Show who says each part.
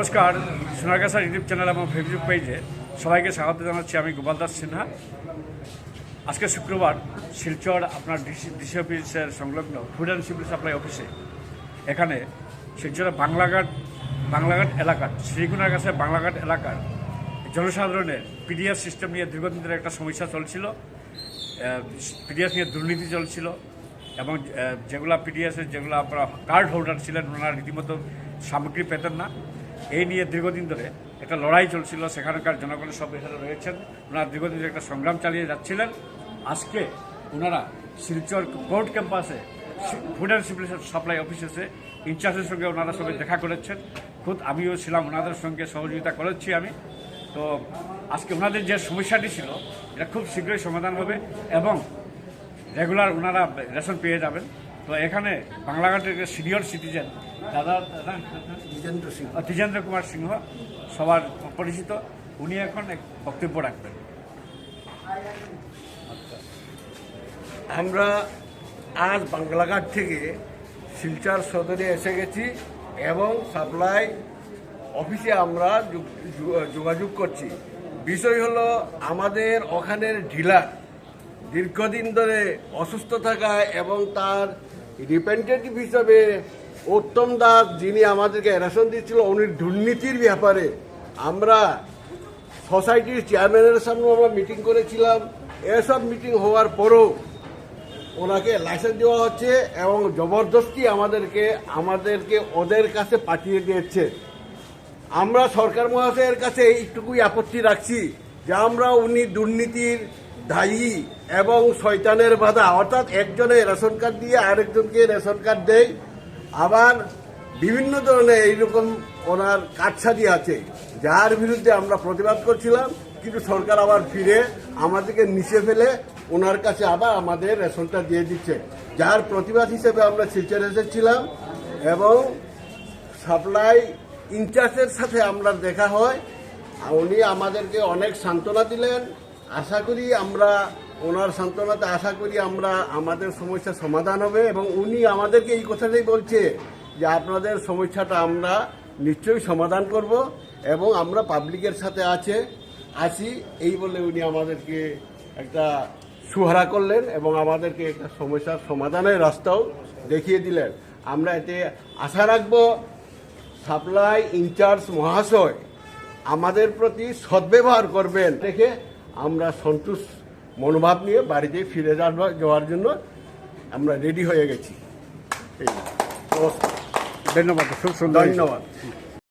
Speaker 1: নমস্কার, Sonargachha YouTube channel এবং Facebook পেজে সবাইকে স্বাগত জানাচ্ছি আমি গোপাল দাস সিনহা। আজকে শুক্রবার, শিলচর আপনার ডিসি ডিসি অফিসের সংলগ্ন ফুড অ্যান্ড সিভিল সাপ্লাই অফিসে এখানে শিলচরের বাংলাঘাট বাংলাঘাট এলাকার শ্রীগুনার কাছে বাংলাঘাট এলাকার জনসাধারণের পিডিএস সিস্টেম নিয়ে দীর্ঘদিন ধরে একটা সমস্যা চলছিল। পিডিএস নিয়ে দুর্নীতি চলছিল এবং যেগুলা পিডিএসের যেগুলো আপনারা কার্ড হোল্ডার ছিলেন, ওনারা রীতিমতো সামগ্রী পেতেন না। এই নিয়ে দীর্ঘদিন ধরে একটা লড়াই চলছিল। সেখানকার জনগণের সব এখানে রয়েছেন। ওনারা দীর্ঘদিন ধরে একটা সংগ্রাম চালিয়ে যাচ্ছিলেন। আজকে ওনারা শিলচর কোর্ট ক্যাম্পাসে food and civil supply office ইনচার্জের সঙ্গে ওনারা সবাই দেখা করেছেন। খুদ আমিও ছিলাম ওনাদের সঙ্গে, সহযোগিতা করেছি আমি। তো আজকে ওনাদের যে সমস্যাটি ছিল, এটা খুব শীঘ্রই সমাধান হবে এবং রেগুলার ওনারা রেশন পেয়ে যাবেন। তো এখানে বাংলাঘাটের সিনিয়র সিটিজেন দাদা দাদা?
Speaker 2: জিতেন্দ্র সিং
Speaker 1: আহ, দ্বিজেন্দ্র কুমার সিংহ সবার পরিচিত উনি এখন এক বক্তব্য রাখবেন।
Speaker 2: আমরা আজ বাংলাঘাট থেকে শিলচর সদরে এসে গেছি এবং সাপ্লাই অফিসে আমরা যোগ- যোগ- যোগাযোগ করছি। বিষয় হলো আমাদের ওখানের ডিলার দীর্ঘদিন ধরে অসুস্থ থাকায় এবং তার রিপ্রেজেন্টেটিভ হিসাবে উত্তম দাস যিনি আমাদেরকে রেশন দিচ্ছিল উনি দুর্নীতির ব্যাপারে আমরা সোসাইটির চেয়ারম্যানের সামনে আমরা মিটিং করেছিলাম। এসব মিটিং হওয়ার পরেও ওনাকে লাইসেন্স দেওয়া হচ্ছে এবং জবরদস্তি আমাদেরকে আমাদেরকে ওদের কাছে পাঠিয়ে দিয়েছে। আমরা সরকার মহাশয়ের কাছে এইটুকুই আপত্তি রাখছি যে আমরা উনি দুর্নীতির দায়ী এবং শয়তানের বাধা। অর্থাৎ একজনে রেশন কার্ড দিয়ে আরেকজনকে রেশন কার্ড দেয়। আবার বিভিন্ন ধরনের এইরকম ওনার কাটছাদি আছে, যার বিরুদ্ধে আমরা প্রতিবাদ করছিলাম, কিন্তু সরকার আবার ফিরে আমাদেরকে নিচে ফেলে ওনার কাছে আবার আমাদের রেশনটা দিয়ে দিচ্ছে। যার প্রতিবাদ হিসেবে আমরা শিলচর এসেছিলাম এবং সাপ্লাই ইনচার্জের সাথে আমরা দেখা হয়। উনি আমাদেরকে অনেক সান্ত্বনা দিলেন। আশা করি আমরা ওনার সান্ত্বনাতে আশা করি আমরা আমাদের সমস্যার সমাধান হবে এবং উনি আমাদেরকে এই কথাটাই বলছে যে আপনাদের সমস্যাটা আমরা নিশ্চয়ই সমাধান করব এবং আমরা পাবলিকের সাথে আছে আছি এই বলে উনি আমাদেরকে একটা সুহারা করলেন এবং আমাদেরকে একটা সমস্যার সমাধানের রাস্তাও দেখিয়ে দিলেন। আমরা এতে আশা রাখব সাপ্লাই ইনচার্জ মহাশয় আমাদের প্রতি সদ্ব্যবহার করবেন। দেখে আমরা সন্তোষ মনোভাব নিয়ে বাড়িতে ফিরে যাওয়ার যাওয়ার জন্য আমরা রেডি হয়ে গেছি। নমস্কার।
Speaker 1: ধন্যবাদ খুব সুন্দর।
Speaker 2: ধন্যবাদ।